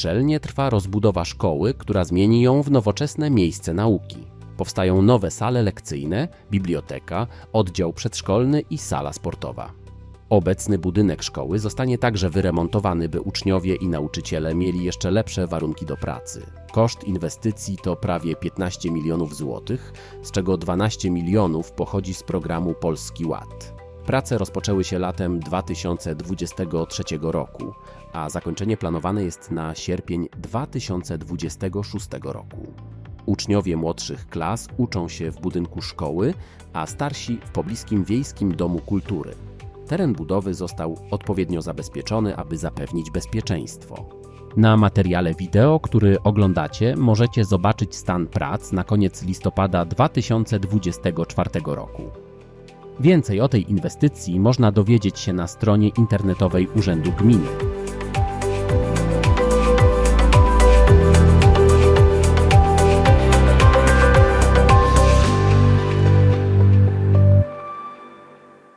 Strzelnie trwa rozbudowa szkoły, która zmieni ją w nowoczesne miejsce nauki. Powstają nowe sale lekcyjne, biblioteka, oddział przedszkolny i sala sportowa. Obecny budynek szkoły zostanie także wyremontowany, by uczniowie i nauczyciele mieli jeszcze lepsze warunki do pracy. Koszt inwestycji to prawie 15 milionów złotych, z czego 12 milionów pochodzi z programu Polski Ład. Prace rozpoczęły się latem 2023 roku, a zakończenie planowane jest na sierpień 2026 roku. Uczniowie młodszych klas uczą się w budynku szkoły, a starsi w pobliskim Wiejskim Domu Kultury. Teren budowy został odpowiednio zabezpieczony, aby zapewnić bezpieczeństwo. Na materiale wideo, który oglądacie, możecie zobaczyć stan prac na koniec listopada 2024 roku. Więcej o tej inwestycji można dowiedzieć się na stronie internetowej Urzędu Gminy.